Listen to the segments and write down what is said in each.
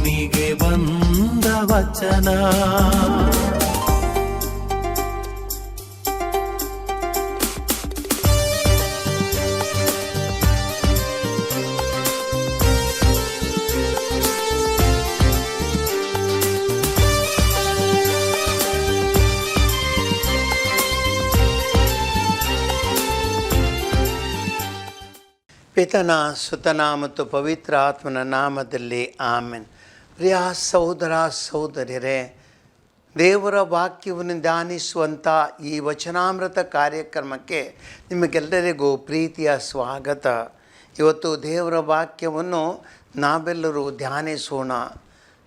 ಭೂಮಿಗೆ ಬಂದ ವಚನ. ಪಿತನ ಸುತನ ಮತ್ತು ಪವಿತ್ರ ಆತ್ಮನ ನಾಮದಲ್ಲಿ ಆಮೆನ್. ಪ್ರಿಯ ಸಹೋದರ ಸಹೋದರಿಯರೇ, ದೇವರ ವಾಕ್ಯವನ್ನು ಧ್ಯಾನಿಸುವಂಥ ಈ ವಚನಾಮೃತ ಕಾರ್ಯಕ್ರಮಕ್ಕೆ ನಿಮಗೆಲ್ಲರಿಗೂ ಪ್ರೀತಿಯ ಸ್ವಾಗತ. ಇವತ್ತು ದೇವರ ವಾಕ್ಯವನ್ನು ನಾವೆಲ್ಲರೂ ಧ್ಯಾನಿಸೋಣ.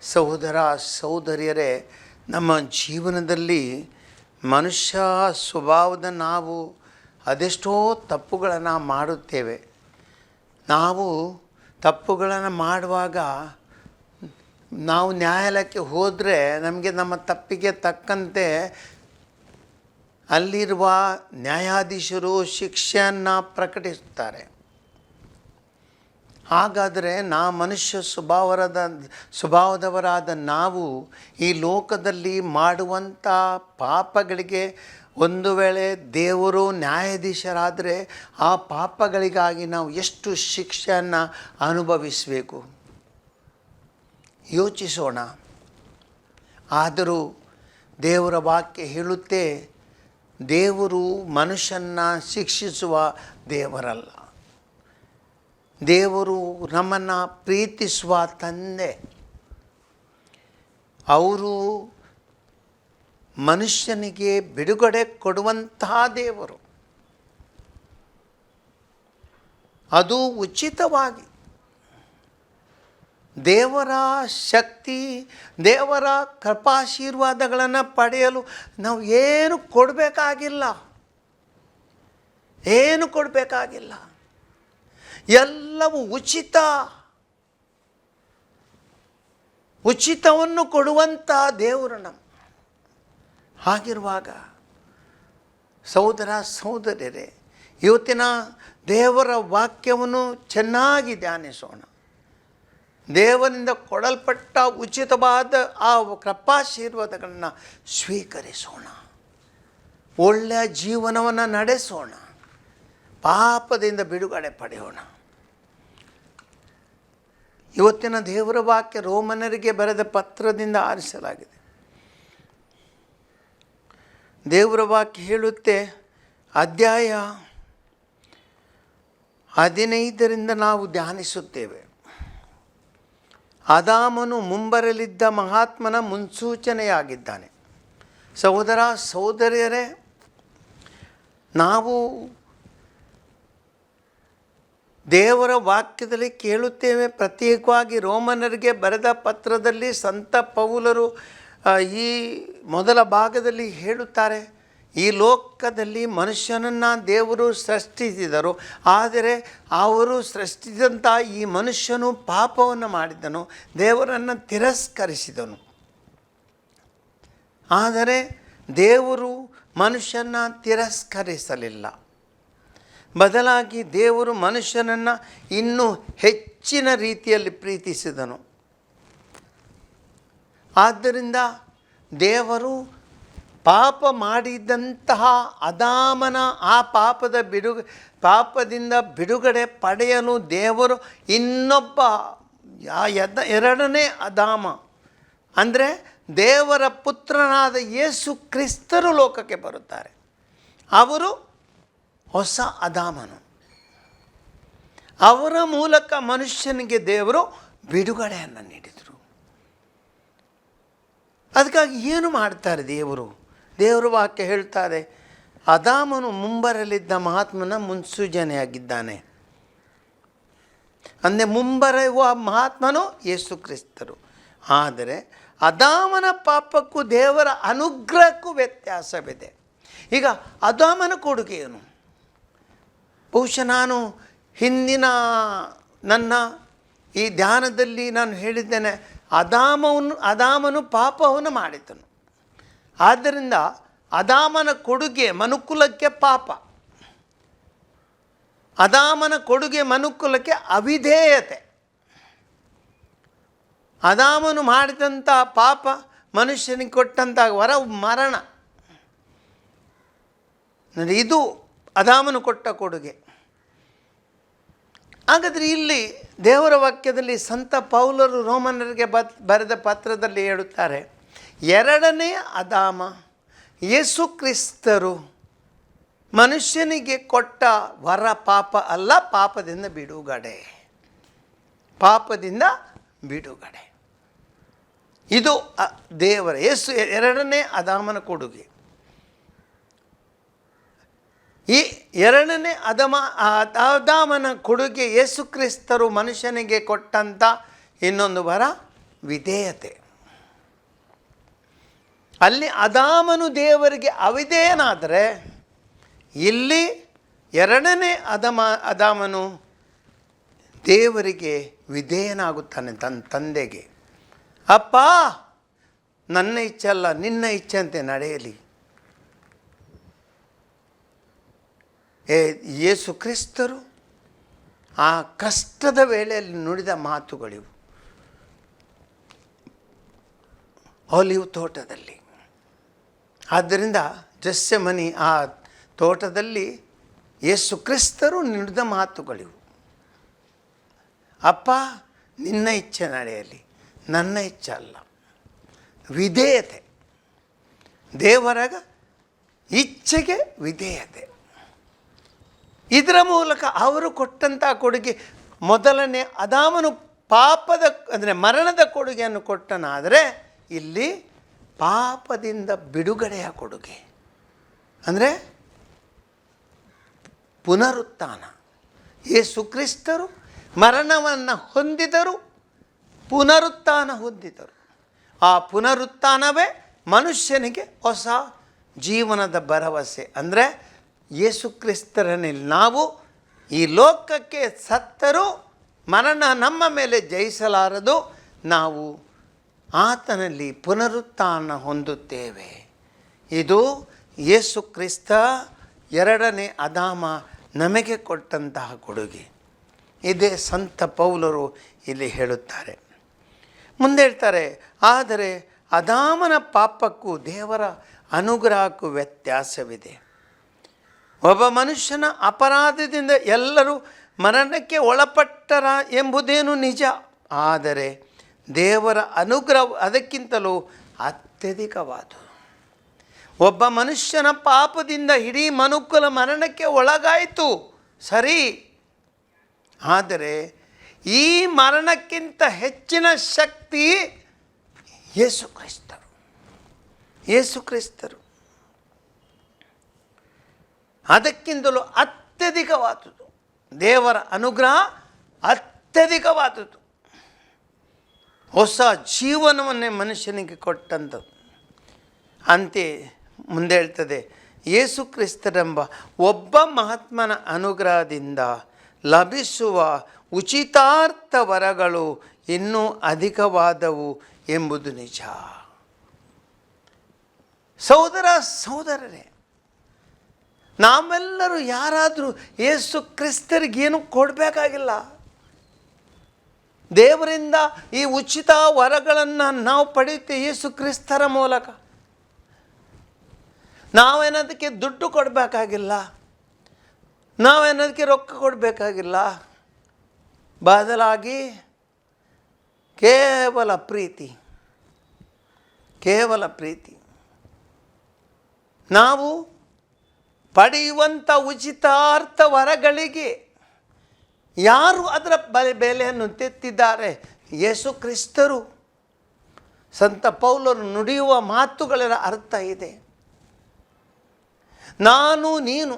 ಸಹೋದರ ಸಹೋದರಿಯರೇ, ನಮ್ಮ ಜೀವನದಲ್ಲಿ ಮನುಷ್ಯ ಸ್ವಭಾವದ ನಾವು ಅದೆಷ್ಟೋ ತಪ್ಪುಗಳನ್ನು ಮಾಡುತ್ತೇವೆ. ನಾವು ತಪ್ಪುಗಳನ್ನು ಮಾಡುವಾಗ ನಾವು ನ್ಯಾಯಾಲಯಕ್ಕೆ ಹೋದರೆ ನಮಗೆ ನಮ್ಮ ತಪ್ಪಿಗೆ ತಕ್ಕಂತೆ ಅಲ್ಲಿರುವ ನ್ಯಾಯಾಧೀಶರು ಶಿಕ್ಷೆಯನ್ನು ಪ್ರಕಟಿಸುತ್ತಾರೆ. ಹಾಗಾದರೆ ನಾ ಮನುಷ್ಯ ಸ್ವಭಾವದ ಸ್ವಭಾವದವರಾದ ನಾವು ಈ ಲೋಕದಲ್ಲಿ ಮಾಡುವಂಥ ಪಾಪಗಳಿಗೆ ಒಂದು ವೇಳೆ ದೇವರು ನ್ಯಾಯಾಧೀಶರಾದರೆ ಆ ಪಾಪಗಳಿಗಾಗಿ ನಾವು ಎಷ್ಟು ಶಿಕ್ಷೆಯನ್ನು ಅನುಭವಿಸಬೇಕು? ಯೋಚಿಸೋಣ. ಆದರೂ ದೇವರ ವಾಕ್ಯ ಹೇಳುತ್ತೆ, ದೇವರು ಮನುಷ್ಯನ್ನ ಶಿಕ್ಷಿಸುವ ದೇವರಲ್ಲ. ದೇವರು ನಮ್ಮನ್ನು ಪ್ರೀತಿಸುವ ತಂದೆ. ಅವರು ಮನುಷ್ಯನಿಗೆ ಬಿಡುಗಡೆ ಕೊಡುವಂತಹ ದೇವರು. ಅದು ಉಚಿತವಾಗಿ. ದೇವರ ಶಕ್ತಿ, ದೇವರ ಕೃಪಾಶೀರ್ವಾದಗಳನ್ನು ಪಡೆಯಲು ನಾವು ಏನು ಕೊಡಬೇಕಾಗಿಲ್ಲ. ಏನು ಕೊಡಬೇಕಾಗಿಲ್ಲ. ಎಲ್ಲವೂ ಉಚಿತ. ಉಚಿತವನ್ನು ಕೊಡುವಂಥ ದೇವರು ನಮ್ಮ. ಹಾಗಿರುವಾಗ ಸಹೋದರ ಸಹೋದರಿಯರೇ, ಇವತ್ತಿನ ದೇವರ ವಾಕ್ಯವನ್ನು ಚೆನ್ನಾಗಿ ಧ್ಯಾನಿಸೋಣ. ದೇವರಿಂದ ಕೊಡಲ್ಪಟ್ಟ ಉಚಿತವಾದ ಆ ಕೃಪಾಶೀರ್ವಾದಗಳನ್ನು ಸ್ವೀಕರಿಸೋಣ. ಒಳ್ಳೆಯ ಜೀವನವನ್ನು ನಡೆಸೋಣ. ಪಾಪದಿಂದ ಬಿಡುಗಡೆ ಪಡೆಯೋಣ. ಇವತ್ತಿನ ದೇವರ ವಾಕ್ಯ ರೋಮನರಿಗೆ ಬರೆದ ಪತ್ರದಿಂದ ಆರಿಸಲಾಗಿದೆ. ದೇವರ ವಾಕ್ಯ ಹೇಳುತ್ತೆ, ಅಧ್ಯಾಯ ಹದಿನೈದರಿಂದ ನಾವು ಧ್ಯಾನಿಸುತ್ತೇವೆ. ಅದಾಮನು ಮುಂಬರಲಿದ್ದ ಮಹಾತ್ಮನ ಮುನ್ಸೂಚನೆಯಾಗಿದ್ದಾನೆ. ಸಹೋದರ, ಸಹೋದರಿಯರೇ, ನಾವು ದೇವರ ವಾಕ್ಯದಲ್ಲಿ ಕೇಳುತ್ತೇವೆ. ಪ್ರತ್ಯೇಕವಾಗಿ ರೋಮನರಿಗೆ ಬರೆದ ಪತ್ರದಲ್ಲಿ ಸಂತ ಪೌಲರು ಈ ಮೊದಲ ಭಾಗದಲ್ಲಿ ಹೇಳುತ್ತಾರೆ ಈ ಲೋಕದಲ್ಲಿ ಮನುಷ್ಯನನ್ನು ದೇವರು ಸೃಷ್ಟಿಸಿದರು, ಆದರೆ ಅವರು ಸೃಷ್ಟಿಸಿದಂಥ ಈ ಮನುಷ್ಯನು ಪಾಪವನ್ನು ಮಾಡಿದನು ದೇವರನ್ನು ತಿರಸ್ಕರಿಸಿದನು. ಆದರೆ ದೇವರು ಮನುಷ್ಯನ ತಿರಸ್ಕರಿಸಲಿಲ್ಲ. ಬದಲಾಗಿ ದೇವರು ಮನುಷ್ಯನನ್ನು ಇನ್ನೂ ಹೆಚ್ಚಿನ ರೀತಿಯಲ್ಲಿ ಪ್ರೀತಿಸಿದನು. ಆದ್ದರಿಂದ ದೇವರು ಪಾಪ ಮಾಡಿದಂತಹ ಅದಾಮನ ಆ ಪಾಪದ ಬಿಡು, ಪಾಪದಿಂದ ಬಿಡುಗಡೆ ಪಡೆಯಲು ದೇವರು ಇನ್ನೊಬ್ಬ ಎದ, ಎರಡನೇ ಅದಾಮ. ಅಂದರೆ ದೇವರ ಪುತ್ರನಾದ ಯೇಸು ಕ್ರಿಸ್ತರು ಲೋಕಕ್ಕೆ ಬರುತ್ತಾರೆ. ಅವರು ಹೊಸ ಅದಾಮನು. ಅವರ ಮೂಲಕ ಮನುಷ್ಯನಿಗೆ ದೇವರು ಬಿಡುಗಡೆಯನ್ನು ನೀಡಿದರು. ಅದಕ್ಕಾಗಿ ಏನು ಮಾಡ್ತಾರೆ ದೇವರು? ದೇವರು ವಾಕ್ಯ ಹೇಳ್ತಾರೆ ಅದಾಮನು ಮುಂಬರಲಿದ್ದ ಮಹಾತ್ಮನ ಮುನ್ಸೂಚನೆಯಾಗಿದ್ದಾನೆ. ಅಂದರೆ ಮುಂಬರುವ ಮಹಾತ್ಮನು ಯೇಸು ಕ್ರಿಸ್ತರು. ಆದರೆ ಅದಾಮನ ಪಾಪಕ್ಕೂ ದೇವರ ಅನುಗ್ರಹಕ್ಕೂ ವ್ಯತ್ಯಾಸವಿದೆ. ಈಗ ಅದಾಮನ ಕೊಡುಗೆ ಏನು? ಬಹುಶಃ ನಾನು ಹಿಂದಿನ ನನ್ನ ಈ ಧ್ಯಾನದಲ್ಲಿ ನಾನು ಹೇಳಿದ್ದೇನೆ ಅದಾಮವನ್ನು ಅದಾಮನು ಪಾಪವನ್ನು ಮಾಡಿದನು. ಆದ್ದರಿಂದ ಅದಾಮನ ಕೊಡುಗೆ ಮನುಕುಲಕ್ಕೆ ಪಾಪ. ಅದಾಮನ ಕೊಡುಗೆ ಮನುಕುಲಕ್ಕೆ ಅವಿಧೇಯತೆ. ಅದಾಮನು ಮಾಡಿದಂಥ ಪಾಪ ಮನುಷ್ಯನಿಗೆ ಕೊಟ್ಟಂಥ ವರ ಮರಣ. ಇದು ಅದಾಮನು ಕೊಟ್ಟ ಕೊಡುಗೆ. ಹಾಗಾದರೆ ಇಲ್ಲಿ ದೇವರ ವಾಕ್ಯದಲ್ಲಿ ಸಂತ ಪೌಲರು ರೋಮನರಿಗೆ ಬರೆದ ಪತ್ರದಲ್ಲಿ ಹೇಳುತ್ತಾರೆ ಎರಡನೇ ಅದಾಮ ಯೇಸು ಕ್ರಿಸ್ತರು ಮನುಷ್ಯನಿಗೆ ಕೊಟ್ಟ ವರ ಪಾಪ ಅಲ್ಲ, ಪಾಪದಿಂದ ಬಿಡುಗಡೆ. ಪಾಪದಿಂದ ಬಿಡುಗಡೆ. ಇದು ದೇವರ, ಯೇಸು ಎರಡನೇ ಅದಾಮನ ಕೊಡುಗೆ. ಈ ಎರಡನೇ ಅದಮ ಅದಾಮನ ಕೊಡುಗೆ ಯೇಸು ಕ್ರಿಸ್ತರು ಮನುಷ್ಯನಿಗೆ ಕೊಟ್ಟಂಥ ಇನ್ನೊಂದು ವರ ವಿಧೇಯತೆ. ಅಲ್ಲಿ ಅದಾಮನು ದೇವರಿಗೆ ಅವಿದೇನಾದರೆ ಇಲ್ಲಿ ಎರಡನೇ ಅದಮ, ಅದಾಮನು ದೇವರಿಗೆ ವಿಧೇಯನಾಗುತ್ತಾನೆ ತನ್ನ ತಂದೆಗೆ. ಅಪ್ಪ, ನನ್ನ ಇಚ್ಛೆ ಅಲ್ಲ, ನಿನ್ನ ಇಚ್ಛೆಯಂತೆ ನಡೆಯಲಿ. ಏ, ಯೇಸು ಕ್ರಿಸ್ತರು ಆ ಕಷ್ಟದ ವೇಳೆಯಲ್ಲಿ ನುಡಿದ ಮಾತುಗಳಿವು. ಆಲಿವ್ ತೋಟದಲ್ಲಿ. ಆದ್ದರಿಂದ ಜಸ್ಯಮನಿ ಆ ತೋಟದಲ್ಲಿ ಯೇಸು ಕ್ರಿಸ್ತರು ನುಡಿದ ಮಾತುಗಳಿವು. ಅಪ್ಪ, ನಿನ್ನ ಇಚ್ಛೆ ನಡೆಯಲಿ, ನನ್ನ ಇಚ್ಛೆ ಅಲ್ಲ. ವಿಧೇಯತೆ. ದೇವರಗ ಇಚ್ಛೆಗೆ ವಿಧೇಯತೆ. ಇದರ ಮೂಲಕ ಅವರು ಕೊಟ್ಟಂಥ ಕೊಡುಗೆ ಮೊದಲನೇ ಅದಾಮನು ಪಾಪದ, ಅಂದರೆ ಮರಣದ ಕೊಡುಗೆಯನ್ನು ಕೊಟ್ಟನಾದರೆ ಇಲ್ಲಿ ಪಾಪದಿಂದ ಬಿಡುಗಡೆಯ ಕೊಡುಗೆ. ಅಂದರೆ ಪುನರುತ್ಥಾನ. ಯೇಸು ಕ್ರಿಸ್ತರು ಮರಣವನ್ನು ಹೊಂದಿದರು, ಪುನರುತ್ಥಾನ ಹೊಂದಿದರು. ಆ ಪುನರುತ್ಥಾನವೇ ಮನುಷ್ಯನಿಗೆ ಹೊಸ ಜೀವನದ ಭರವಸೆ. ಅಂದರೆ ಯೇಸು ನಾವು ಈ ಲೋಕಕ್ಕೆ ಸತ್ತರೂ ಮರಣ ನಮ್ಮ ಮೇಲೆ ಜಯಿಸಲಾರದು ನಾವು ಆತನಲ್ಲಿ ಪುನರುತ್ಥಾನ ಹೊಂದುತ್ತೇವೆ. ಇದು ಯೇಸು ಕ್ರಿಸ್ತ ಎರಡನೇ ಅದಾಮ ನಮಗೆ ಕೊಟ್ಟಂತಹ ಕೊಡುಗೆ. ಇದೇ ಸಂತ ಪೌಲರು ಇಲ್ಲಿ ಹೇಳುತ್ತಾರೆ. ಮುಂದೆ ಹೇಳ್ತಾರೆ, ಆದರೆ ಅದಾಮನ ಪಾಪಕ್ಕೂ ದೇವರ ಅನುಗ್ರಹಕ್ಕೂ ವ್ಯತ್ಯಾಸವಿದೆ. ಒಬ್ಬ ಮನುಷ್ಯನ ಅಪರಾಧದಿಂದ ಎಲ್ಲರೂ ಮರಣಕ್ಕೆ ಒಳಪಟ್ಟರ ಎಂಬುದೇನು ನಿಜ? ಆದರೆ ದೇವರ ಅನುಗ್ರಹ ಅದಕ್ಕಿಂತಲೂ ಅತ್ಯಧಿಕವಾದುದು. ಒಬ್ಬ ಮನುಷ್ಯನ ಪಾಪದಿಂದ ಇಡೀ ಮನುಕುಲ ಮರಣಕ್ಕೆ ಒಳಗಾಯಿತು. ಸರಿ. ಆದರೆ ಈ ಮರಣಕ್ಕಿಂತ ಹೆಚ್ಚಿನ ಶಕ್ತಿ ಯೇಸು ಕ್ರಿಸ್ತರು. ಯೇಸು ಕ್ರಿಸ್ತರು. ಅದಕ್ಕಿಂತಲೂ ಅತ್ಯಧಿಕವಾದುದು. ದೇವರ ಅನುಗ್ರಹ ಅತ್ಯಧಿಕವಾದುದು. ಹೊಸ ಜೀವನವನ್ನೇ ಮನುಷ್ಯನಿಗೆ ಕೊಟ್ಟಂಥದ್ದು. ಅಂತೆ ಮುಂದೆ ಹೇಳ್ತದೆ, ಯೇಸು ಕ್ರಿಸ್ತರೆಂಬ ಒಬ್ಬ ಮಹಾತ್ಮನ ಅನುಗ್ರಹದಿಂದ ಲಭಿಸುವ ಉಚಿತಾರ್ಥ ವರಗಳು ಇನ್ನೂ ಅಧಿಕವಾದವು ಎಂಬುದು ನಿಜ. ಸಹೋದರ, ಸಹೋದರರೇ, ನಾವೆಲ್ಲರೂ ಯಾರಾದರೂ ಯೇಸು ಕ್ರಿಸ್ತರಿಗೇನು ಕೊಡಬೇಕಾಗಿಲ್ಲ. ದೇವರಿಂದ ಈ ಉಚಿತ ವರಗಳನ್ನು ನಾವು ಪಡೆಯುತ್ತೇವೆ ಯೇಸು ಕ್ರಿಸ್ತರ ಮೂಲಕ. ನಾವೇನದಕ್ಕೆ ದುಡ್ಡು ಕೊಡಬೇಕಾಗಿಲ್ಲ? ನಾವೇನದಕ್ಕೆ ರೊಕ್ಕ ಕೊಡಬೇಕಾಗಿಲ್ಲ? ಬದಲಾಗಿ ಕೇವಲ ಪ್ರೀತಿ. ಕೇವಲ ಪ್ರೀತಿ. ನಾವು ಪಡೆಯುವಂಥ ಉಚಿತಾರ್ಥ ವರಗಳಿಗೆ ಯಾರು ಅದರ ಬಲೆ ಬೆಲೆಯನ್ನು ತೆತ್ತಿದ್ದಾರೆ? ಯೇಸು ಕ್ರಿಸ್ತರು. ಸಂತ ಪೌಲರು ನುಡಿಯುವ ಮಾತುಗಳ ಅರ್ಥ ಇದೆ. ನಾನು, ನೀನು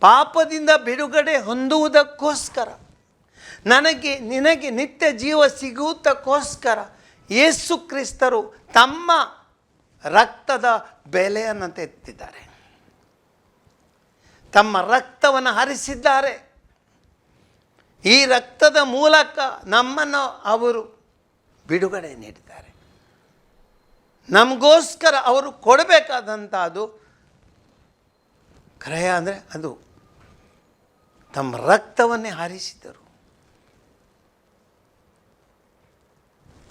ಪಾಪದಿಂದ ಬಿಡುಗಡೆ ಹೊಂದುವುದಕ್ಕೋಸ್ಕರ, ನನಗೆ, ನಿನಗೆ ನಿತ್ಯ ಜೀವ ಸಿಗುವುದಕ್ಕೋಸ್ಕರ ಯೇಸು ಕ್ರಿಸ್ತರು ತಮ್ಮ ರಕ್ತದ ಬೆಲೆಯನ್ನು ತೆತ್ತಿದ್ದಾರೆ. ತಮ್ಮ ರಕ್ತವನ್ನು ಹರಿಸಿದ್ದಾರೆ. ಈ ರಕ್ತದ ಮೂಲಕ ನಮ್ಮನ್ನು ಅವರು ಬಿಡುಗಡೆ ನೀಡಿದ್ದಾರೆ. ನಮಗೋಸ್ಕರ ಅವರು ಕೊಡಬೇಕಾದಂಥ ಅದು ಕ್ರಯ ಅಂದರೆ ಅದು ತಮ್ಮ ರಕ್ತವನ್ನೇ ಹಾರಿಸಿದರು.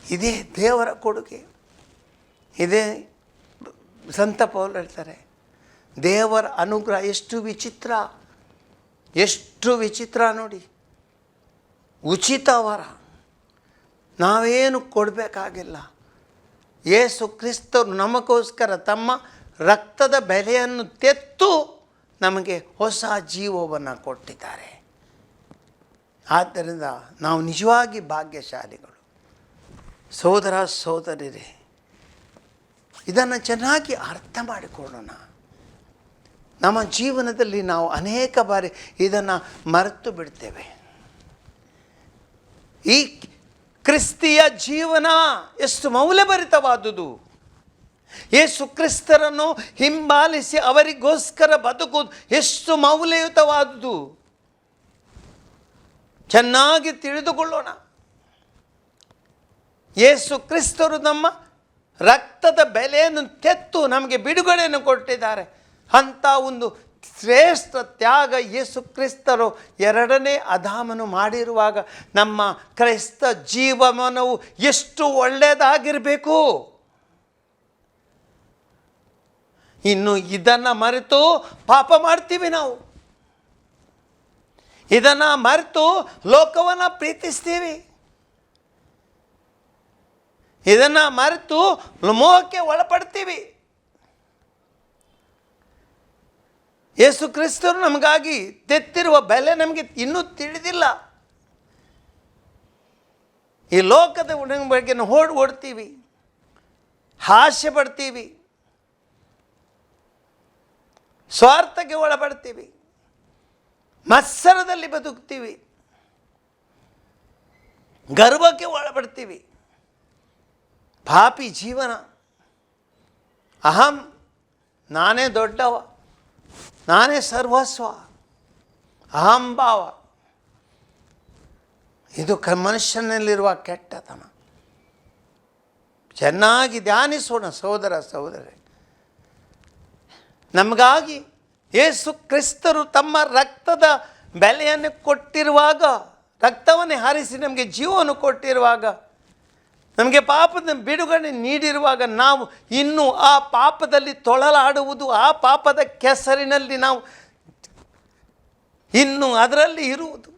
ಇದೇ ದೇವರ ಕೊಡುಗೆ, ಇದೇ ಸಂತ ಪೌಲ್ ಹೇಳ್ತಾರೆ, ದೇವರ ಅನುಗ್ರಹ ಎಷ್ಟು ವಿಚಿತ್ರ ಎಷ್ಟು ವಿಚಿತ್ರ ನೋಡಿ. ಉಚಿತ ವರ. ನಾವೇನು ಕೊಡಬೇಕಾಗಿಲ್ಲ. ಏಸು ಕ್ರಿಸ್ತರು ನಮಗೋಸ್ಕರ ತಮ್ಮ ರಕ್ತದ ಬೆಲೆಯನ್ನು ತೆತ್ತು ನಮಗೆ ಹೊಸ ಜೀವವನ್ನು ಕೊಟ್ಟಿದ್ದಾರೆ. ಆದ್ದರಿಂದ ನಾವು ನಿಜವಾಗಿ ಭಾಗ್ಯಶಾಲಿಗಳು. ಸೋದರ ಸೋದರಿರೇ, ಇದನ್ನು ಚೆನ್ನಾಗಿ ಅರ್ಥ ಮಾಡಿಕೊಳ್ಳೋಣ. ನಮ್ಮ ಜೀವನದಲ್ಲಿ ನಾವು ಅನೇಕ ಬಾರಿ ಇದನ್ನು ಮರೆತು ಬಿಡ್ತೇವೆ. ಈ ಕ್ರಿಸ್ತಿಯ ಜೀವನ ಎಷ್ಟು ಮೌಲ್ಯಭರಿತವಾದುದು. ಯೇಸು ಕ್ರಿಸ್ತರನ್ನು ಹಿಂಬಾಲಿಸಿ ಅವರಿಗೋಸ್ಕರ ಬದುಕು ಎಷ್ಟು ಮೌಲ್ಯಯುತವಾದುದು. ಚೆನ್ನಾಗಿ ತಿಳಿದುಕೊಳ್ಳೋಣ. ಯೇಸು ಕ್ರಿಸ್ತರು ನಮ್ಮ ರಕ್ತದ ಬೆಲೆಯನ್ನು ತೆತ್ತು ನಮಗೆ ಬಿಡುಗಡೆಯನ್ನು ಕೊಟ್ಟಿದ್ದಾರೆ. ಅಂಥ ಒಂದು ಶ್ರೇಷ್ಠ ತ್ಯಾಗ ಯೇಸು ಕ್ರಿಸ್ತರು ಎರಡನೇ ಅಧಾಮನು ಮಾಡಿರುವಾಗ ನಮ್ಮ ಕ್ರೈಸ್ತ ಜೀವಮಾನವು ಎಷ್ಟು ಒಳ್ಳೆಯದಾಗಿರಬೇಕು? ಇನ್ನು ಇದನ್ನು ಮರೆತು ಪಾಪ ಮಾಡ್ತೀವಿ ನಾವು. ಇದನ್ನು ಮರೆತು ಲೋಕವನ್ನು ಪ್ರೀತಿಸ್ತೀವಿ. ಇದನ್ನು ಮರೆತು ಮೋಹಕ್ಕೆ ಒಳಪಡ್ತೀವಿ. ಯೇಸು ಕ್ರಿಸ್ತರು ನಮಗಾಗಿ ತೆತ್ತಿರುವ ಬೆಲೆ ನಮಗೆ ಇನ್ನೂ ತಿಳಿದಿಲ್ಲ. ಈ ಲೋಕದ ಬಗ್ಗೆ ಓಡ್ ಓಡ್ತೀವಿ, ಹಾಸ್ಯ ಪಡ್ತೀವಿ, ಸ್ವಾರ್ಥಕ್ಕೆ ಒಳಪಡ್ತೀವಿ, ಮತ್ಸರದಲ್ಲಿ ಬದುಕ್ತೀವಿ, ಗರ್ವಕ್ಕೆ ಒಳಪಡ್ತೀವಿ. ಪಾಪಿ ಜೀವನ. ಅಹಂ, ನಾನೇ ದೊಡ್ಡವ. ನಾನೇ ಸರ್ವಸ್ವ, ಅಹಂಭಾವ. ಇದು ಕ ಮನುಷ್ಯನಲ್ಲಿರುವ ಕೆಟ್ಟತನ. ಚೆನ್ನಾಗಿ ಧ್ಯಾನಿಸೋಣ ಸಹೋದರ, ಸಹೋದರಿ. ನಮಗಾಗಿ ಯೇಸು ಕ್ರಿಸ್ತರು ತಮ್ಮ ರಕ್ತದ ಬೆಲೆಯನ್ನು ಕೊಟ್ಟಿರುವಾಗ, ರಕ್ತವನ್ನೇ ಹಾರಿಸಿ ನಮಗೆ ಜೀವವನ್ನು ಕೊಟ್ಟಿರುವಾಗ ನಮಗೆ ಪಾಪದ ಬಿಡುಗಡೆ ನೀಡಿರುವಾಗ ನಾವು ಇನ್ನೂ ಆ ಪಾಪದಲ್ಲಿ ತೊಳಲಾಡುವುದು, ಆ ಪಾಪದ ಕೆಸರಿನಲ್ಲಿ ನಾವು ಇನ್ನು ಅದರಲ್ಲಿ ಇರುವುದು.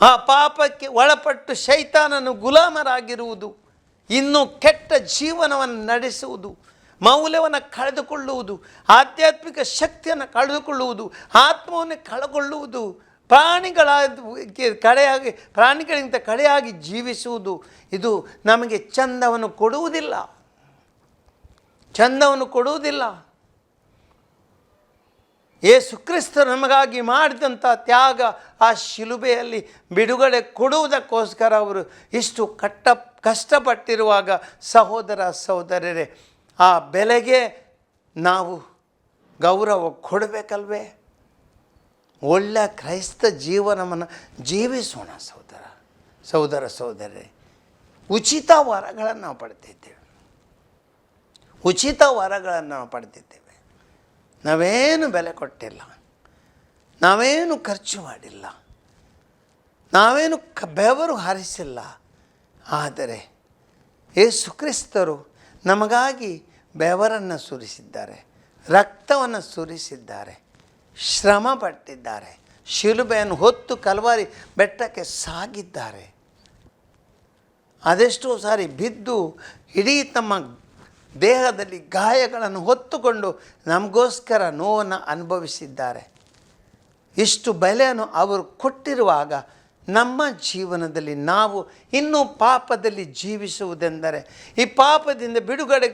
ಆ ಪಾಪಕ್ಕೆ ಒಳಪಟ್ಟು ಶೈತಾನನು ಗುಲಾಮರಾಗಿರುವುದು, ಇನ್ನು ಕೆಟ್ಟ ಜೀವನವನ್ನು ನಡೆಸುವುದು, ಮೌಲ್ಯವನ್ನು ಕಳೆದುಕೊಳ್ಳುವುದು, ಆಧ್ಯಾತ್ಮಿಕ ಶಕ್ತಿಯನ್ನು ಕಳೆದುಕೊಳ್ಳುವುದು, ಆತ್ಮವನ್ನು ಕಳೆದುಕೊಳ್ಳುವುದು ಪ್ರಾಣಿಗಳ ಕಡೆಯಾಗಿ, ಪ್ರಾಣಿಗಳಿಗಿಂತ ಕಡೆಯಾಗಿ ಜೀವಿಸುವುದು, ಇದು ನಮಗೆ ಚಂದವನ್ನು ಕೊಡುವುದಿಲ್ಲ. ಚಂದವನ್ನು ಕೊಡುವುದಿಲ್ಲ. ಯೇಸು ಕ್ರಿಸ್ತ ನಮಗಾಗಿ ಮಾಡಿದಂಥ ತ್ಯಾಗ ಆ ಶಿಲುಬೆಯಲ್ಲಿ ಬಿಡುಗಡೆ ಕೊಡುವುದಕ್ಕೋಸ್ಕರ ಅವರು ಇಷ್ಟು ಕಟ್ಟ, ಕಷ್ಟಪಟ್ಟಿರುವಾಗ ಸಹೋದರ ಸಹೋದರರೇ, ಆ ಬೆಲೆಗೆ ನಾವು ಗೌರವ ಕೊಡಬೇಕಲ್ವೇ? ಒಳ್ಳೆಯ ಕ್ರೈಸ್ತ ಜೀವನವನ್ನು ಜೀವಿಸೋಣ ಸಹೋದರ ಸಹೋದರ ಸಹೋದರಿ ಉಚಿತ ವರಗಳನ್ನು ನಾವು ಪಡ್ತಿದ್ದೇವೆ ಉಚಿತ ವರಗಳನ್ನು ನಾವು ಪಡ್ತಿದ್ದೇವೆ ನಾವೇನು ಬೆಲೆ ಕೊಟ್ಟಿಲ್ಲ. ನಾವೇನು ಖರ್ಚು ಮಾಡಿಲ್ಲ. ನಾವೇನು ಕ ಬೆವರು ಹರಿಸಿಲ್ಲ. ಆದರೆ ಯೇಸು ಕ್ರಿಸ್ತರು ನಮಗಾಗಿ ಬೆವರನ್ನು ಸುರಿಸಿದ್ದಾರೆ, ರಕ್ತವನ್ನು ಸುರಿಸಿದ್ದಾರೆ. ಶ್ರಮ ಪಟ್ಟಿದ್ದಾರೆ ಶಿಲುಬೆಯನ್ನು ಹೊತ್ತು ಕಲವಾರಿ ಬೆಟ್ಟಕ್ಕೆ ಸಾಗಿದ್ದಾರೆ. ಅದೆಷ್ಟೋ ಸಾರಿ ಬಿದ್ದು ಇಡೀ ತಮ್ಮ ದೇಹದಲ್ಲಿ ಗಾಯಗಳನ್ನು ಹೊತ್ತುಕೊಂಡು ನಮಗೋಸ್ಕರ ನೋವನ್ನು ಅನುಭವಿಸಿದ್ದಾರೆ. ಇಷ್ಟು ಬೆಲೆಯನ್ನು ಅವರು ಕೊಟ್ಟಿರುವಾಗ ನಮ್ಮ ಜೀವನದಲ್ಲಿ ನಾವು ಇನ್ನೂ ಪಾಪದಲ್ಲಿ ಜೀವಿಸುವುದೆಂದರೆ, ಈ ಪಾಪದಿಂದ ಬಿಡುಗಡೆ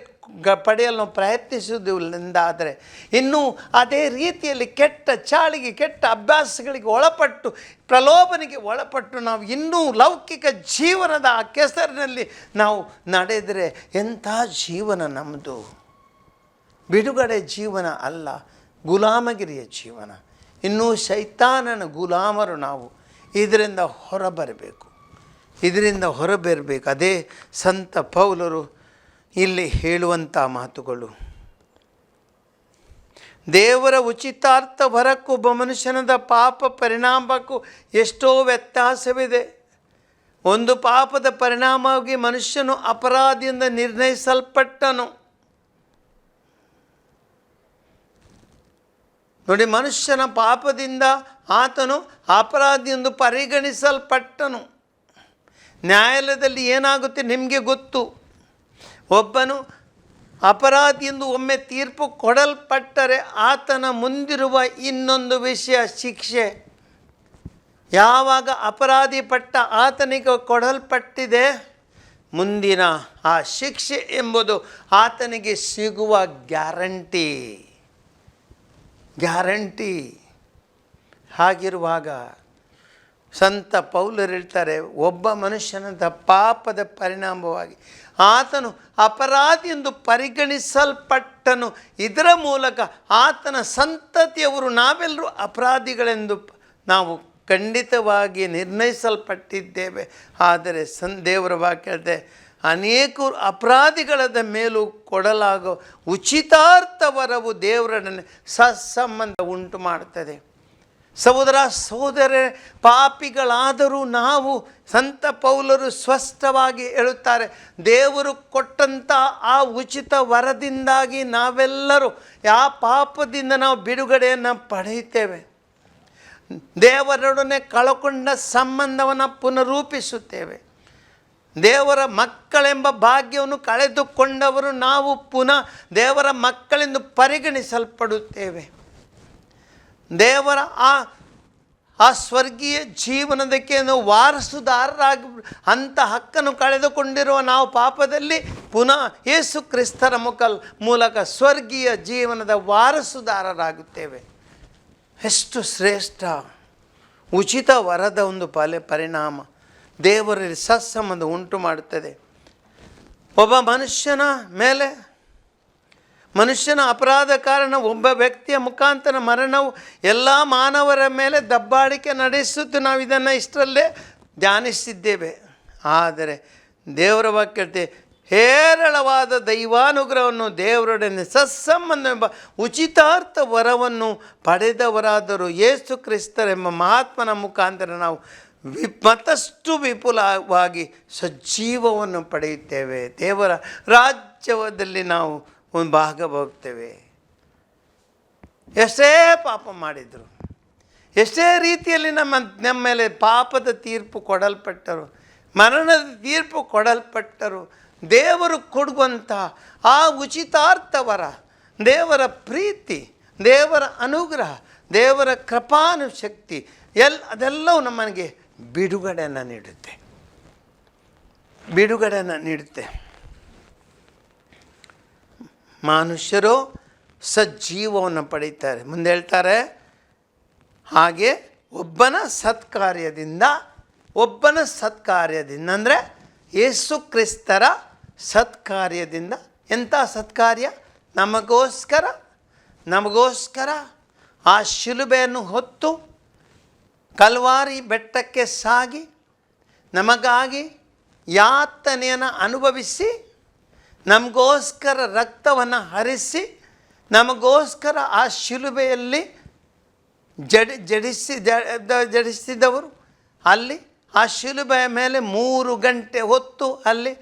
ಪಡೆಯಲು ಪ್ರಯತ್ನಿಸುವುದಿಲ್ಲಂದಾದರೆ, ಇನ್ನೂ ಅದೇ ರೀತಿಯಲ್ಲಿ ಕೆಟ್ಟ ಚಾಳಿಗೆ, ಕೆಟ್ಟ ಅಭ್ಯಾಸಗಳಿಗೆ ಒಳಪಟ್ಟು, ಪ್ರಲೋಭನೆಗೆ ಒಳಪಟ್ಟು ನಾವು ಇನ್ನೂ ಲೌಕಿಕ ಜೀವನದ ಆ ಕೆಸರಿನಲ್ಲಿ ನಾವು ನಡೆದರೆ ಎಂಥ ಜೀವನ ನಮ್ಮದು? ಬಿಡುಗಡೆ ಜೀವನ ಅಲ್ಲ, ಗುಲಾಮಗಿರಿಯ ಜೀವನ. ಇನ್ನೂ ಶೈತಾನನ ಗುಲಾಮರು ನಾವು ಇದರಿಂದ ಹೊರಬರಬೇಕು. ಇದರಿಂದ ಹೊರಬರಬೇಕು. ಅದೇ ಸಂತ ಪೌಲರು ಇಲ್ಲಿ ಹೇಳುವಂಥ ಮಾತುಗಳು. ದೇವರ ಉಚಿತಾರ್ಥ ಹೊರಕ್ಕೂ ಒಬ್ಬ ಮನುಷ್ಯನದ ಪಾಪ ಪರಿಣಾಮಕ್ಕೂ ಎಷ್ಟೋ ವ್ಯತ್ಯಾಸವಿದೆ. ಒಂದು ಪಾಪದ ಪರಿಣಾಮವಾಗಿ ಮನುಷ್ಯನು ಅಪರಾಧಿಯಿಂದ ನಿರ್ಣಯಿಸಲ್ಪಟ್ಟನು. ನೋಡಿ, ಮನುಷ್ಯನ ಪಾಪದಿಂದ ಆತನು ಅಪರಾಧಿ ಎಂದು ಪರಿಗಣಿಸಲ್ಪಟ್ಟನು. ನ್ಯಾಯಾಲಯದಲ್ಲಿ ಏನಾಗುತ್ತೆ ನಿಮಗೆ ಗೊತ್ತು? ಒಬ್ಬನು ಅಪರಾಧಿ ಎಂದು ಒಮ್ಮೆ ತೀರ್ಪು ಕೊಡಲ್ಪಟ್ಟರೆ ಆತನ ಮುಂದಿರುವ ಇನ್ನೊಂದು ವಿಷಯ ಶಿಕ್ಷೆ. ಯಾವಾಗ ಅಪರಾಧಿ ಪಟ್ಟ ಆತನಿಗೆ ಕೊಡಲ್ಪಟ್ಟಿದೆ, ಮುಂದಿನ ಆ ಶಿಕ್ಷೆ ಎಂಬುದು ಆತನಿಗೆ ಸಿಗುವ ಗ್ಯಾರಂಟಿ. ಗ್ಯಾರಂಟಿ. ಹಾಗಿರುವಾಗ ಸಂತ ಪೌಲರು ಹೇಳ್ತಾರೆ, ಒಬ್ಬ ಮನುಷ್ಯನದ ಪಾಪದ ಪರಿಣಾಮವಾಗಿ ಆತನು ಅಪರಾಧಿ ಎಂದು ಪರಿಗಣಿಸಲ್ಪಟ್ಟನು. ಇದರ ಮೂಲಕ ಆತನ ಸಂತತಿಯವರು ನಾವೆಲ್ಲರೂ ಅಪರಾಧಿಗಳೆಂದು ನಾವು ಖಂಡಿತವಾಗಿ ನಿರ್ಣಯಿಸಲ್ಪಟ್ಟಿದ್ದೇವೆ. ಆದರೆ ಸನ್, ದೇವರ ವಾಕ್ಯ ಹೇಳ್ತೆ ಅನೇಕ ಅಪರಾಧಿಗಳದ ಮೇಲೂ ಕೊಡಲಾಗೋ ಉಚಿತಾರ್ಥ ವರವು ದೇವರೊಡನೆ ಸಸಂಬಂಧ ಉಂಟು ಮಾಡುತ್ತದೆ. ಸಹೋದರ ಸಹೋದರ ಪಾಪಿಗಳಾದರೂ ನಾವು ಸಂತ ಪೌಲರು ಸ್ಪಷ್ಟವಾಗಿ ಹೇಳುತ್ತಾರೆ, ದೇವರು ಕೊಟ್ಟಂಥ ಆ ಉಚಿತ ವರದಿಂದಾಗಿ ನಾವೆಲ್ಲರೂ ಆ ಪಾಪದಿಂದ ನಾವು ಬಿಡುಗಡೆಯನ್ನು ಪಡೆಯುತ್ತೇವೆ. ದೇವರೊಡನೆ ಕಳಕೊಂಡ ಸಂಬಂಧವನ್ನು ಪುನರೂಪಿಸುತ್ತೇವೆ. ದೇವರ ಮಕ್ಕಳೆಂಬ ಭಾಗ್ಯವನ್ನು ಕಳೆದುಕೊಂಡವರು ನಾವು ಪುನಃ ದೇವರ ಮಕ್ಕಳೆಂದು ಪರಿಗಣಿಸಲ್ಪಡುತ್ತೇವೆ. ದೇವರ ಆ ಆ ಸ್ವರ್ಗೀಯ ಜೀವನದಕ್ಕೆ ನಾವು ವಾರಸುದಾರರಾಗಿ ಅಂಥ ಹಕ್ಕನ್ನು ಕಳೆದುಕೊಂಡಿರುವ ನಾವು ಪಾಪದಲ್ಲಿ ಪುನಃ ಯೇಸು ಕ್ರಿಸ್ತರ ಮುಖಲ್ ಮೂಲಕ ಸ್ವರ್ಗೀಯ ಜೀವನದ ವಾರಸುದಾರರಾಗುತ್ತೇವೆ. ಎಷ್ಟು ಶ್ರೇಷ್ಠ, ಉಚಿತ ವರದ ಒಂದು ಪರಿಣಾಮ. ದೇವರಲ್ಲಿ ಸತ್ಸಂಬಂಧ ಉಂಟು ಮಾಡುತ್ತದೆ. ಒಬ್ಬ ಮನುಷ್ಯನ ಮೇಲೆ ಮನುಷ್ಯನ ಅಪರಾಧ ಕಾರಣ ಒಬ್ಬ ವ್ಯಕ್ತಿಯ ಮುಖಾಂತರ ಮರಣವು ಎಲ್ಲ ಮಾನವರ ಮೇಲೆ ದಬ್ಬಾಳಿಕೆ ನಡೆಸುತ್ತು ನಾವು ಇದನ್ನು ಇಷ್ಟರಲ್ಲೇ ಧ್ಯಾನಿಸಿದ್ದೇವೆ. ಆದರೆ ದೇವರ ವಾಕ್ಯತೆ ಹೇರಳವಾದ ದೈವಾನುಗ್ರಹವನ್ನು ದೇವರೊಡನೆ ಸತ್ಸಂಬಂಧ ಎಂಬ ಉಚಿತಾರ್ಥ ವರವನ್ನು ಪಡೆದವರಾದರೂ ಯೇಸು ಕ್ರಿಸ್ತರೆಂಬ ಮಹಾತ್ಮನ ಮುಖಾಂತರ ನಾವು ವಿ, ಮತ್ತಷ್ಟು ವಿಪುಲವಾಗಿ ಸಜೀವವನ್ನು ಪಡೆಯುತ್ತೇವೆ. ದೇವರ ರಾಜ್ಯದಲ್ಲಿ ನಾವು ಒಂದು ಭಾಗವಾಗ್ತೇವೆ ಎಷ್ಟೇ ಪಾಪ ಮಾಡಿದರು, ಎಷ್ಟೇ ರೀತಿಯಲ್ಲಿ ನಮ್ಮ ನಮ್ಮ ಮೇಲೆ ಪಾಪದ ತೀರ್ಪು ಕೊಡಲ್ಪಟ್ಟರು, ಮರಣದ ತೀರ್ಪು ಕೊಡಲ್ಪಟ್ಟರು, ದೇವರು ಕೊಡುವಂಥ ಆ ಉಚಿತಾರ್ಥವರ, ದೇವರ ಪ್ರೀತಿ, ದೇವರ ಅನುಗ್ರಹ, ದೇವರ ಕೃಪಾನುಶಕ್ತಿ, ಎಲ್, ಅದೆಲ್ಲವೂ ನಮಗೆ ಬಿಡುಗಡೆಯನ್ನು ನೀಡುತ್ತೆ. ಬಿಡುಗಡೆಯನ್ನು ನೀಡುತ್ತೆ. ಮನುಷ್ಯರು ಸಜ್ಜೀವವನ್ನು ಪಡೀತಾರೆ. ಮುಂದೆ ಹೇಳ್ತಾರೆ, ಹಾಗೆ ಒಬ್ಬನ ಸತ್ಕಾರ್ಯದಿಂದ ಒಬ್ಬನ ಸತ್ಕಾರ್ಯದಿಂದ ಅಂದರೆ ಯೇಸು ಕ್ರಿಸ್ತರ ಸತ್ಕಾರ್ಯದಿಂದ. ಎಂಥ ಸತ್ಕಾರ್ಯ? ನಮಗೋಸ್ಕರ ನಮಗೋಸ್ಕರ ಆ ಶಿಲುಬೆಯನ್ನು ಹೊತ್ತು ಕಲ್ವಾರಿ ಬೆಟ್ಟಕ್ಕೆ ಸಾಗಿ ನಮಗಾಗಿ ಯಾತನೆಯನ್ನು ಅನುಭವಿಸಿ, ನಮಗೋಸ್ಕರ ರಕ್ತವನ್ನು ಹರಿಸಿ, ನಮಗೋಸ್ಕರ ಆ ಶಿಲುಬೆಯಲ್ಲಿ ಜಡಿ, ಜಡಿಸಿ ಜಡಿಸಿದವರು. ಅಲ್ಲಿ ಆ ಶಿಲುಬೆಯ ಮೇಲೆ ಮೂರು ಗಂಟೆ ಹೊತ್ತು ಅಲ್ಲಿ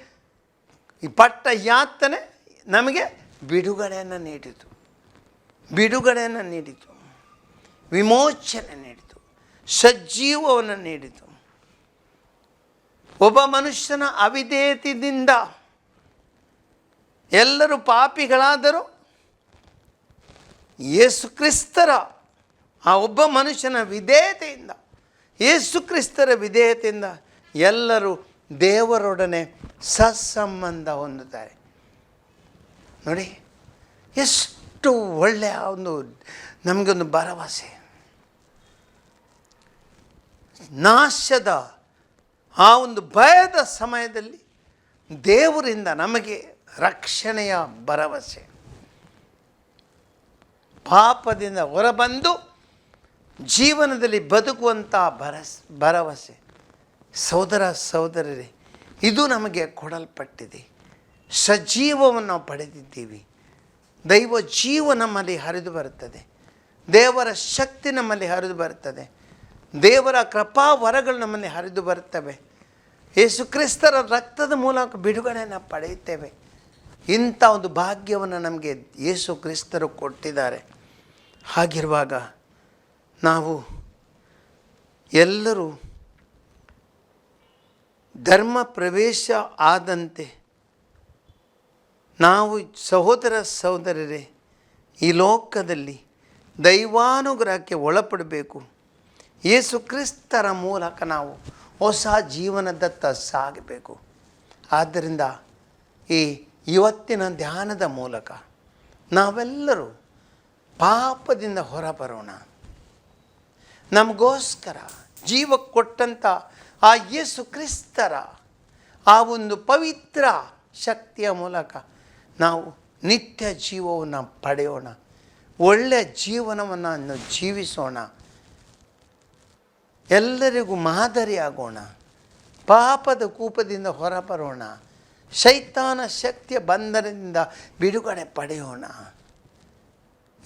ಪಟ್ಟ ಯಾತನೆ ನಮಗೆ ಬಿಡುಗಡೆಯನ್ನು ನೀಡಿತು. ಬಿಡುಗಡೆಯನ್ನು ನೀಡಿತು. ವಿಮೋಚನೆ ನೀಡಿತು. ಸಜ್ಜೀವವನ್ನು ನೀಡಿತು. ಒಬ್ಬ ಮನುಷ್ಯನ ಅವಿಧೇಯತೆಯಿಂದ ಎಲ್ಲರೂ ಪಾಪಿಗಳಾದರೂ ಯೇಸು ಕ್ರಿಸ್ತರ, ಆ ಒಬ್ಬ ಮನುಷ್ಯನ ವಿಧೇಯತೆಯಿಂದ, ಯೇಸು ಕ್ರಿಸ್ತರ ವಿಧೇಯತೆಯಿಂದ ಎಲ್ಲರೂ ದೇವರೊಡನೆ ಸತ್ಸಂಬಂಧ ಹೊಂದುತ್ತಾರೆ. ನೋಡಿ, ಎಷ್ಟು ಒಳ್ಳೆಯ ಒಂದು ನಮಗೊಂದು ಭರವಸೆ. ನಾಶದ ಆ ಒಂದು ಭಯದ ಸಮಯದಲ್ಲಿ ದೇವರಿಂದ ನಮಗೆ ರಕ್ಷಣೆಯ ಭರವಸೆ. ಪಾಪದಿಂದ ಹೊರಬಂದು ಜೀವನದಲ್ಲಿ ಬದುಕುವಂಥ ಭರಸ್, ಭರವಸೆ. ಸೋದರ ಸಹೋದರರೇ, ಇದು ನಮಗೆ ಕೊಡಲ್ಪಟ್ಟಿದೆ. ಸಜೀವವನ್ನು ಪಡೆದಿದ್ದೀವಿ. ದೈವ ಜೀವ ನಮ್ಮಲ್ಲಿ ಹರಿದು ಬರುತ್ತದೆ. ದೇವರ ಶಕ್ತಿ ನಮ್ಮಲ್ಲಿ ಹರಿದು ಬರುತ್ತದೆ. ದೇವರ ಕೃಪಾ ವರಗಳು ನಮ್ಮಲ್ಲಿ ಹರಿದು ಬರುತ್ತವೆ. ಯೇಸು ಕ್ರಿಸ್ತರ ರಕ್ತದ ಮೂಲಕ ಬಿಡುಗಡೆಯನ್ನು ಪಡೆಯುತ್ತೇವೆ. ಇಂಥ ಒಂದು ಭಾಗ್ಯವನ್ನು ನಮಗೆ ಯೇಸು ಕ್ರಿಸ್ತರು ಕೊಟ್ಟಿದ್ದಾರೆ. ಹಾಗಿರುವಾಗ ನಾವು ಎಲ್ಲರೂ ಧರ್ಮ ಪ್ರವೇಶ ಆದಂತೆ ನಾವು ಸಹೋದರ ಸಹೋದರರೇ, ಈ ಲೋಕದಲ್ಲಿ ದೈವಾನುಗ್ರಹಕ್ಕೆ ಒಳಪಡಬೇಕು. ಯೇಸು ಕ್ರಿಸ್ತರ ಮೂಲಕ ನಾವು ಹೊಸ ಜೀವನದತ್ತ ಸಾಗಬೇಕು. ಆದ್ದರಿಂದ ಈ ಇವತ್ತಿನ ಧ್ಯಾನದ ಮೂಲಕ ನಾವೆಲ್ಲರೂ ಪಾಪದಿಂದ ಹೊರಬರೋಣ. ನಮಗೋಸ್ಕರ ಜೀವ ಕೊಟ್ಟಂಥ ಆ ಯೇಸು ಕ್ರಿಸ್ತರ ಆ ಒಂದು ಪವಿತ್ರ ಶಕ್ತಿಯ ಮೂಲಕ ನಾವು ನಿತ್ಯ ಜೀವವನ್ನು ಪಡೆಯೋಣ. ಒಳ್ಳೆಯ ಜೀವನವನ್ನು ಜೀವಿಸೋಣ. ಎಲ್ಲರಿಗೂ ಮಾದರಿಯಾಗೋಣ ಪಾಪದ ಕೂಪದಿಂದ ಹೊರಬರೋಣ. ಶೈತಾನ ಶಕ್ತಿಯ ಬಂಧನದಿಂದ ಬಿಡುಗಡೆ ಪಡೆಯೋಣ.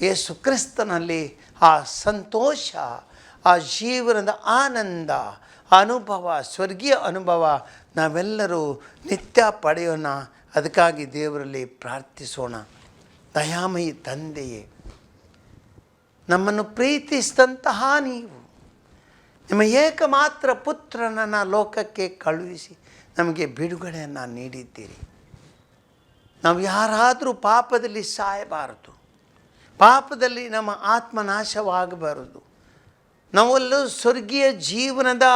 ಯೇಸು ಕ್ರಿಸ್ತನಲ್ಲಿ ಆ ಸಂತೋಷ, ಆ ಜೀವನದ ಆನಂದ, ಅನುಭವ, ಸ್ವರ್ಗೀಯ ಅನುಭವ ನಾವೆಲ್ಲರೂ ನಿತ್ಯ ಪಡೆಯೋಣ. ಅದಕ್ಕಾಗಿ ದೇವರಲ್ಲಿ ಪ್ರಾರ್ಥಿಸೋಣ. ದಯಾಮಯಿ ತಂದೆಯೇ, ನಮ್ಮನ್ನು ಪ್ರೀತಿಸಿದಂತಹ ನೀವು ನಿಮ್ಮ ಏಕಮಾತ್ರ ಪುತ್ರನನ್ನು ಲೋಕಕ್ಕೆ ಕಳುಹಿಸಿ ನಮಗೆ ಬಿಡುಗಡೆಯನ್ನು ನೀಡಿದ್ದೀರಿ. ನಾವು ಯಾರಾದರೂ ಪಾಪದಲ್ಲಿ ಸಾಯಬಾರದು. ಪಾಪದಲ್ಲಿ ನಮ್ಮ ಆತ್ಮನಾಶವಾಗಬಾರದು ನಾವೆಲ್ಲೂ ಸ್ವರ್ಗೀಯ ಜೀವನದ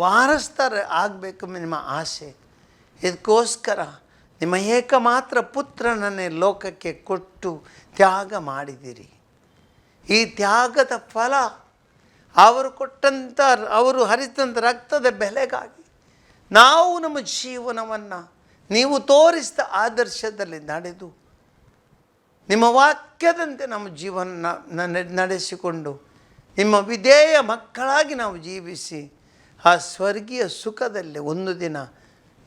ವಾರಸ್ತರ ಆಗಬೇಕು ನಿಮ್ಮ ಆಸೆ. ಇದಕ್ಕೋಸ್ಕರ ನಿಮ್ಮ ಏಕಮಾತ್ರ ಪುತ್ರನನ್ನೇ ಲೋಕಕ್ಕೆ ಕೊಟ್ಟು ತ್ಯಾಗ ಮಾಡಿದಿರಿ ಈ ತ್ಯಾಗದ ಫಲ ಅವರು ಕೊಟ್ಟಂಥ ಅವರು ಹರಿದಂಥ ರಕ್ತದ ಬೆಲೆಗಾಗಿ ನಾವು ನಮ್ಮ ಜೀವನವನ್ನು ನೀವು ತೋರಿಸಿದ ಆದರ್ಶದಲ್ಲಿ ನಡೆದು ನಿಮ್ಮ ವಾಕ್ಯದಂತೆ ನಮ್ಮ ಜೀವನ ನಡೆಸಿಕೊಂಡು ನಿಮ್ಮ ವಿಧೇಯ ಮಕ್ಕಳಾಗಿ ನಾವು ಜೀವಿಸಿ ಆ ಸ್ವರ್ಗೀಯ ಸುಖದಲ್ಲಿ ಒಂದು ದಿನ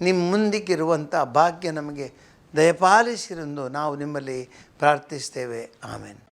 ನಿಮ್ಮ ಮುಂದಿಗಿರುವಂಥ ಭಾಗ್ಯ ನಮಗೆ ದಯಪಾಲಿಸಿರೆಂದು ನಾವು ನಿಮ್ಮಲ್ಲಿ ಪ್ರಾರ್ಥಿಸ್ತೇವೆ. ಆಮೇಲೆ